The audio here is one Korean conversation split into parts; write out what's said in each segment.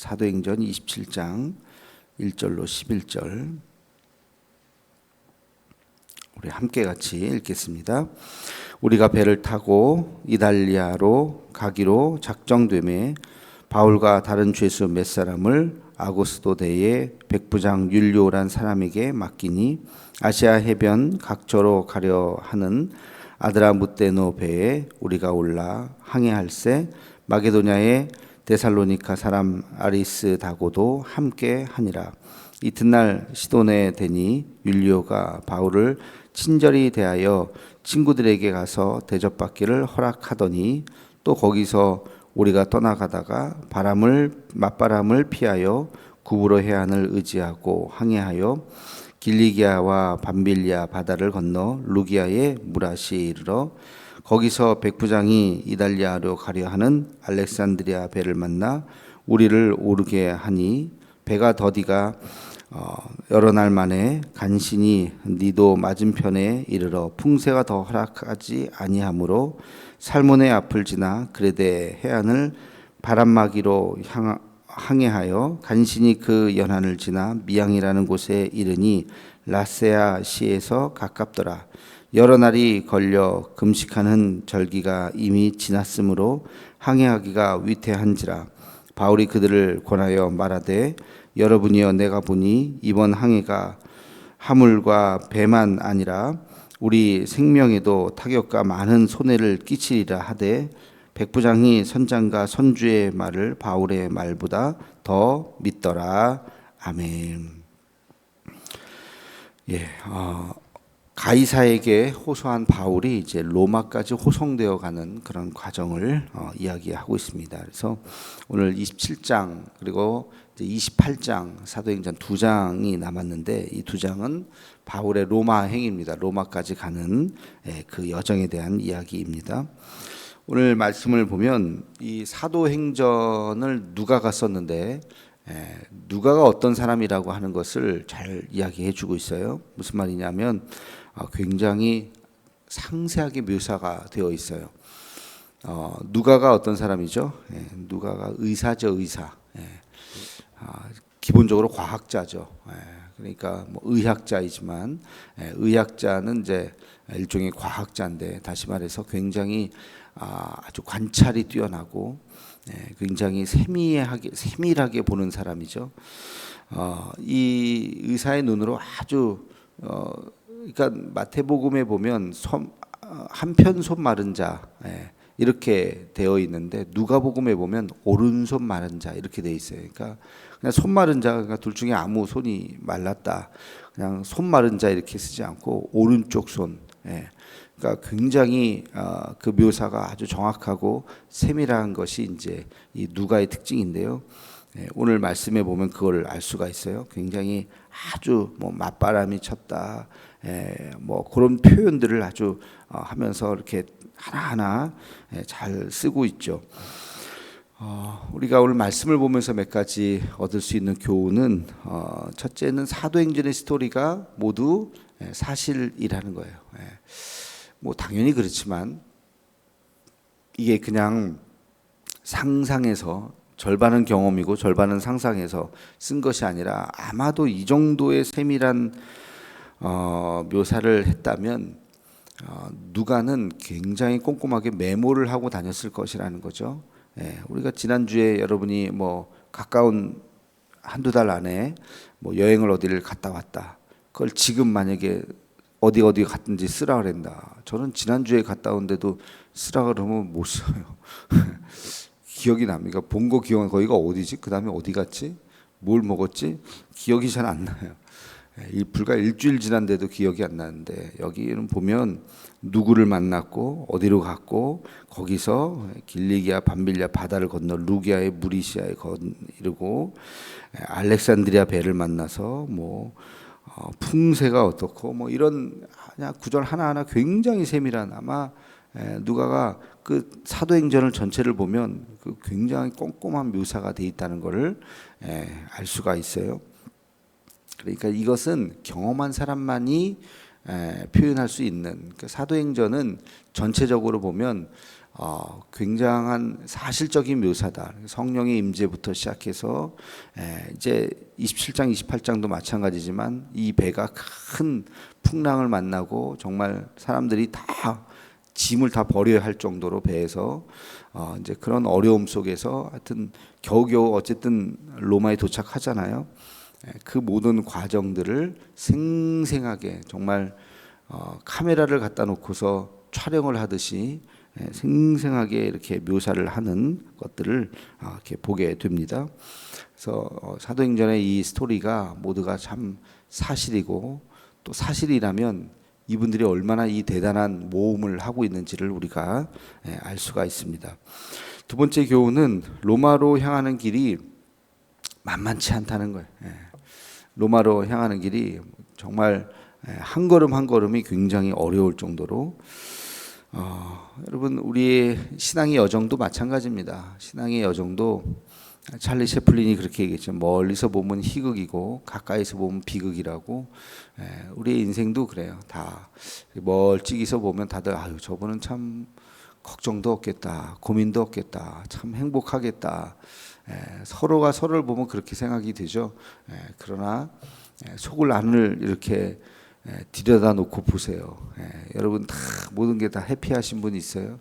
사도행전 27장 1절로 11절 우리 함께 같이 읽겠습니다. 우리가 배를 타고 이달리아로 가기로 작정됨에 바울과 다른 죄수 몇 사람을 아고스도 대의 백부장 율리오란 사람에게 맡기니 아시아 해변 각처로 가려 하는 아드라무테노 배에 우리가 올라 항해할세 마게도냐의 데살로니카 사람 아리스다고도 함께 하니라. 이튿날 시돈에 되니 율리오가 바울을 친절히 대하여 친구들에게 가서 대접받기를 허락하더니 또 거기서 우리가 떠나가다가 바람을 맞바람을 피하여 구부로 해안을 의지하고 항해하여 길리기아와 밤빌리아 바다를 건너 루기아의 무라시에 이르러 거기서 백부장이 이달리아로 가려 하는 알렉산드리아 배를 만나 우리를 오르게 하니 배가 더디가 어, 여러 날 만에 간신히 니도 맞은편에 이르러 풍세가 더 허락하지 아니하므로 살몬의 앞을 지나 그레데 해안을 바람막이로 향, 항해하여 간신히 그 연안을 지나 미양이라는 곳에 이르니 라세아 시에서 가깝더라. 여러 날이 걸려 금식하는 절기가 이미 지났으므로 항해하기가 위태한지라 바울이 그들을 권하여 말하되 여러분이여 내가 보니 이번 항해가 하물과 배만 아니라 우리 생명에도 타격과 많은 손해를 끼치리라 하되 백부장이 선장과 선주의 말을 바울의 말보다 더 믿더라 아멘. 예, 어, 가이사에게 호소한 바울이 이제 로마까지 호송되어 가는 그런 과정을 어, 이야기하고 있습니다. 그래서 오늘 27장 그리고 28장 사도행전 두 장이 남았는데 이 두 장은 바울의 로마 행입니다. 로마까지 가는 예, 그 여정에 대한 이야기입니다. 오늘 말씀을 보면 이 사도행전을 누가가 썼는데 예, 누가가 어떤 사람이라고 하는 것을 잘 이야기해 주고 있어요. 무슨 말이냐면 어, 굉장히 상세하게 묘사가 되어 있어요. 어, 누가가 어떤 사람이죠? 예, 누가가 의사죠, 의사. 예, 아, 기본적으로 과학자죠. 예, 그러니까 뭐 의학자이지만 예, 의학자는 이제 일종의 과학자인데 다시 말해서 굉장히 아, 아주 관찰이 뛰어나고 예, 굉장히 세밀하게 세밀하게 보는 사람이죠. 어, 이 의사의 눈으로 아주 어, 그러니까 마태복음에 보면 손, 한편 손 마른 자 예, 이렇게 되어 있는데 누가복음에 보면 오른손 마른 자 이렇게 돼 있어요. 그러니까 그냥 손 마른 자 그러니까 둘 중에 아무 손이 말랐다. 그냥 손 마른 자 이렇게 쓰지 않고 오른쪽 손. 예. 그러니까 굉장히 어, 그 묘사가 아주 정확하고 세밀한 것이 이제 이 누가의 특징인데요. 예, 오늘 말씀에 보면 그걸 알 수가 있어요. 굉장히 아주 뭐 맞바람이 쳤다, 예, 뭐 그런 표현들을 아주 어, 하면서 이렇게 하나하나 예, 잘 쓰고 있죠. 어, 우리가 오늘 말씀을 보면서 몇 가지 얻을 수 있는 교훈은 어, 첫째는 사도행전의 스토리가 모두 예, 사실이라는 거예요. 예. 뭐 당연히 그렇지만 이게 그냥 상상해서 절반은 경험이고 절반은 상상해서 쓴 것이 아니라 아마도 이 정도의 세밀한 어, 묘사를 했다면 어, 누가는 굉장히 꼼꼼하게 메모를 하고 다녔을 것이라는 거죠. 예, 우리가 지난 주에 여러분이 뭐 가까운 한두 달 안에 뭐 여행을 어디를 갔다 왔다. 그걸 지금 만약에 어디 어디 갔든지 쓰라 그랬다. 저는 지난 주에 갔다 온데도 쓰라 그러면 못 써요. 기억이 납니까? 본 거 기억 거기가 어디지? 그 다음에 어디 갔지? 뭘 먹었지? 기억이 잘 안 나요. 예, 불과 일주일 지난데도 기억이 안 나는데 여기는 보면 누구를 만났고 어디로 갔고 거기서 길리기아 밤빌리아 바다를 건너 루기아의 무리시아에 이르고 예, 알렉산드리아 배를 만나서 뭐 어, 풍세가 어떻고 뭐 이런 그냥 구절 하나하나 굉장히 세밀한 아마 예, 누가가 그 사도행전을 전체를 보면 그 굉장히 꼼꼼한 묘사가 돼 있다는 것을 알 수가 있어요. 그러니까 이것은 경험한 사람만이 에, 표현할 수 있는 그 사도행전은 전체적으로 보면 어, 굉장한 사실적인 묘사다. 성령의 임재부터 시작해서 에, 이제 27장, 28장도 마찬가지지만 이 배가 큰 풍랑을 만나고 정말 사람들이 다 짐을 다 버려야 할 정도로 배에서 어, 이제 그런 어려움 속에서 하여튼 겨우겨우 어쨌든 로마에 도착하잖아요. 에, 그 모든 과정들을 생생하게 정말 어, 카메라를 갖다 놓고서 촬영을 하듯이 예, 생생하게 이렇게 묘사를 하는 것들을 아, 이렇게 보게 됩니다. 그래서 어, 사도행전의 이 스토리가 모두가 참 사실이고 또 사실이라면 이분들이 얼마나 이 대단한 모험을 하고 있는지를 우리가 예, 알 수가 있습니다. 두 번째 교훈은 로마로 향하는 길이 만만치 않다는 거예요. 예. 로마로 향하는 길이 정말 한 걸음 한 걸음이 굉장히 어려울 정도로 어, 여러분 우리의 신앙의 여정도 마찬가지입니다. 신앙의 여정도 찰리 채플린이 그렇게 얘기했죠. 멀리서 보면 희극이고 가까이서 보면 비극이라고. 예, 우리의 인생도 그래요. 다 멀찍이서 보면 다들 아유 저분은 참 걱정도 없겠다, 고민도 없겠다, 참 행복하겠다. 예, 서로가 서로를 보면 그렇게 생각이 되죠. 예, 그러나 예, 속을 안을 이렇게 예, 들여다 놓고 보세요. 예, 여러분 다 모든 게 다 해피하신 분 있어요.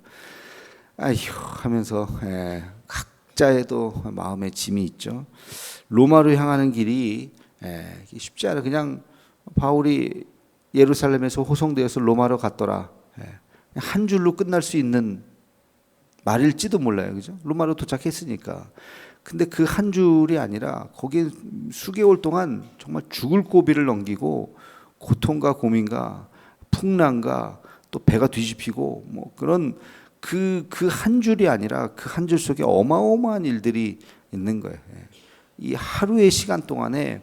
아휴 하면서 예, 각자에도 마음의 짐이 있죠. 로마로 향하는 길이 예, 쉽지 않아. 그냥 바울이 예루살렘에서 호송되어서 로마로 갔더라. 예, 한 줄로 끝날 수 있는 말일지도 몰라요. 그죠? 로마로 도착했으니까. 근데 그 한 줄이 아니라 거기에 수개월 동안 정말 죽을 고비를 넘기고 고통과 고민과 풍랑과 또 배가 뒤집히고 뭐 그런 그 그 한 줄이 아니라 그 한 줄 속에 어마어마한 일들이 있는 거예요. 예. 이 하루의 시간 동안에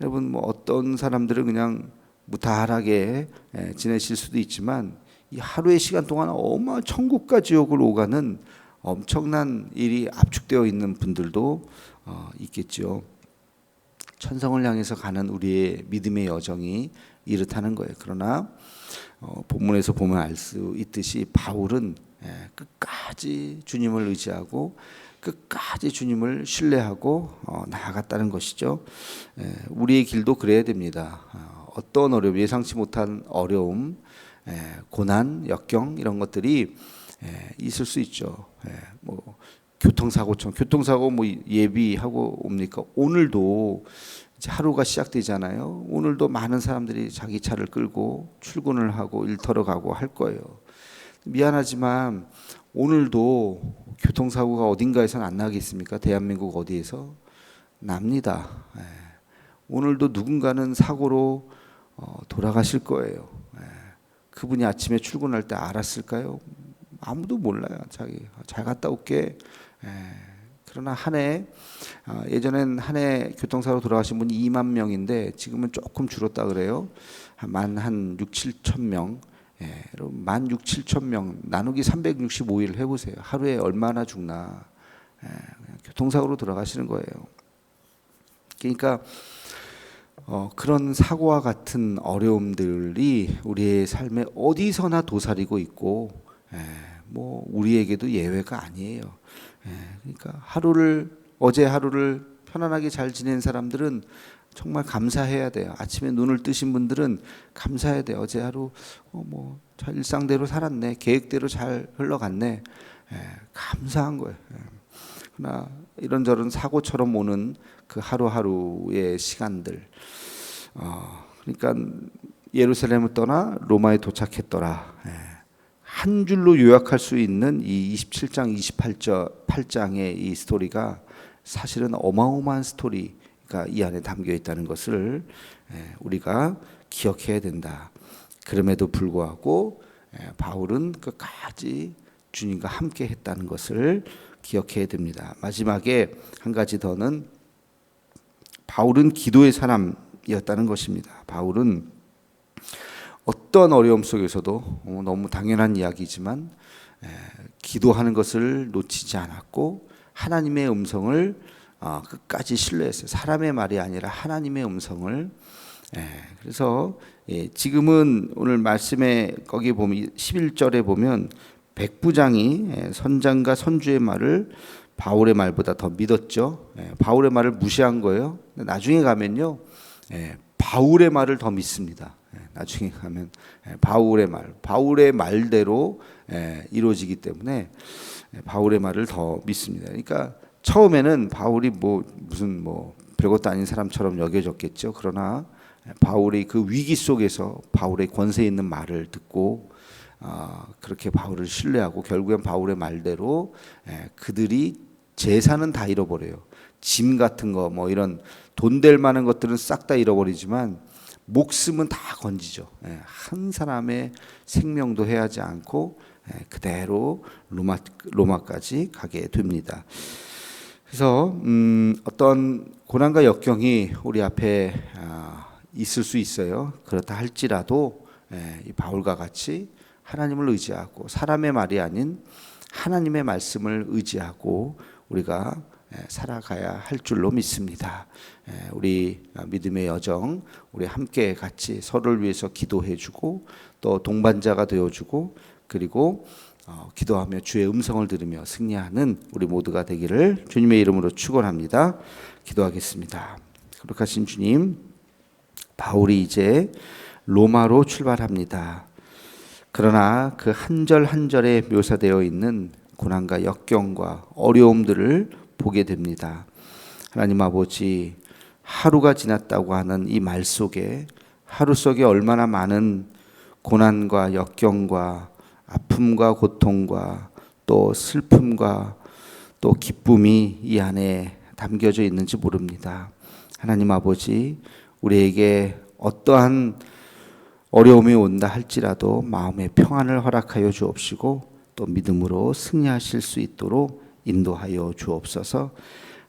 여러분 뭐 어떤 사람들은 그냥 무탈하게 예, 지내실 수도 있지만 이 하루의 시간 동안 어마 천국과 지옥을 오가는 엄청난 일이 압축되어 있는 분들도 어, 있겠죠. 천성을 향해서 가는 우리의 믿음의 여정이 이렇다는 거예요. 그러나 어, 본문에서 보면 알 수 있듯이 바울은 예, 끝까지 주님을 의지하고 끝까지 주님을 신뢰하고 어, 나아갔다는 것이죠. 예, 우리의 길도 그래야 됩니다. 어, 어떤 어려움, 예상치 못한 어려움, 예, 고난, 역경 이런 것들이 예, 있을 수 있죠. 예, 뭐 교통사고처럼 교통사고 뭐 예비하고 옵니까? 오늘도 이제 하루가 시작되잖아요. 오늘도 많은 사람들이 자기 차를 끌고 출근을 하고 일터로 가고 할 거예요. 미안하지만 오늘도 교통사고가 어딘가에선 안 나겠습니까? 대한민국 어디에서 납니다. 예. 오늘도 누군가는 사고로 어, 돌아가실 거예요. 예. 그분이 아침에 출근할 때 알았을까요? 아무도 몰라요. 자기 잘 갔다 올게. 예. 그러나 한해 어, 예전엔 한 해 교통사고 돌아가신 분이 2만 명인데 지금은 조금 줄었다 그래요. 만한 6, 7천 명. 예, 여러분 만 6, 7천 명 나누기 365일 해보세요. 하루에 얼마나 죽나. 예, 교통사고로 돌아가시는 거예요. 그러니까 어, 그런 사고와 같은 어려움들이 우리의 삶에 어디서나 도사리고 있고, 예, 뭐 우리에게도 예외가 아니에요. 예, 그러니까 하루를 어제 하루를 편안하게 잘 지낸 사람들은 정말 감사해야 돼요. 아침에 눈을 뜨신 분들은 감사해야 돼요. 어제 하루 어, 뭐 일상대로 살았네, 계획대로 잘 흘러갔네, 예, 감사한 거예요. 예. 그러나 이런저런 사고처럼 오는 그 하루하루의 시간들, 어, 그러니까 예루살렘을 떠나 로마에 도착했더라. 예. 한 줄로 요약할 수 있는 이 27장 28절 8장의 이 스토리가 사실은 어마어마한 스토리가 이 안에 담겨 있다는 것을 예, 우리가 기억해야 된다. 그럼에도 불구하고 예, 바울은 끝까지 주님과 함께 했다는 것을 기억해야 됩니다. 마지막에 한 가지 더는 바울은 기도의 사람이었다는 것입니다. 바울은 어떤 어려움 속에서도 어, 너무 당연한 이야기지만 기도하는 것을 놓치지 않았고 하나님의 음성을 어, 끝까지 신뢰했어요. 사람의 말이 아니라 하나님의 음성을 그래서 예, 지금은 오늘 말씀에 거기 보면 11절에 보면 백부장이 예, 선장과 선주의 말을 바울의 말보다 더 믿었죠. 예, 바울의 말을 무시한 거예요. 나중에 가면요, 예, 바울의 말을 더 믿습니다. 예, 나중에 가면 예, 바울의 말, 바울의 말대로 예, 이루어지기 때문에 예, 바울의 말을 더 믿습니다. 그러니까 처음에는 바울이 뭐 무슨 뭐 별것도 아닌 사람처럼 여겨졌겠죠. 그러나 예, 바울이 그 위기 속에서 바울의 권세 있는 말을 듣고 아, 그렇게 바울을 신뢰하고 결국엔 바울의 말대로 예, 그들이 재산은 다 잃어버려요. 짐 같은 거 뭐 이런 돈 될 만한 것들은 싹 다 잃어버리지만 목숨은 다 건지죠. 예, 한 사람의 생명도 해하지 않고 예, 그대로 로마 로마까지 가게 됩니다. 그래서 음, 어떤 고난과 역경이 우리 앞에 아, 있을 수 있어요. 그렇다 할지라도 예, 이 바울과 같이 하나님을 의지하고 사람의 말이 아닌 하나님의 말씀을 의지하고 우리가 예, 살아가야 할 줄로 믿습니다. 예, 우리 믿음의 여정, 우리 함께 같이 서로를 위해서 기도해주고 또 동반자가 되어주고 그리고 어, 기도하며 주의 음성을 들으며 승리하는 우리 모두가 되기를 주님의 이름으로 축원합니다. 기도하겠습니다. 거룩하신 주님, 바울이 이제 로마로 출발합니다. 그러나 그 한 절 한 절에 묘사되어 있는 고난과 역경과 어려움들을 보게 됩니다. 하나님 아버지, 하루가 지났다고 하는 이 말 속에 하루 속에 얼마나 많은 고난과 역경과 아픔과 고통과 또 슬픔과 또 기쁨이 이 안에 담겨져 있는지 모릅니다. 하나님 아버지, 우리에게 어떠한 어려움이 온다 할지라도 마음의 평안을 허락하여 주옵시고 또 믿음으로 승리하실 수 있도록 인도하여 주옵소서.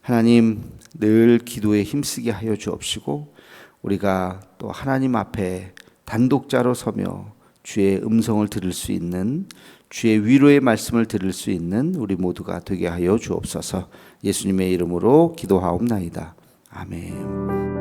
하나님 늘 기도에 힘쓰게 하여 주옵시고 우리가 또 하나님 앞에 단독자로 서며 주의 음성을 들을 수 있는 주의 위로의 말씀을 들을 수 있는 우리 모두가 되게 하여 주옵소서. 예수님의 이름으로 기도하옵나이다. 아멘.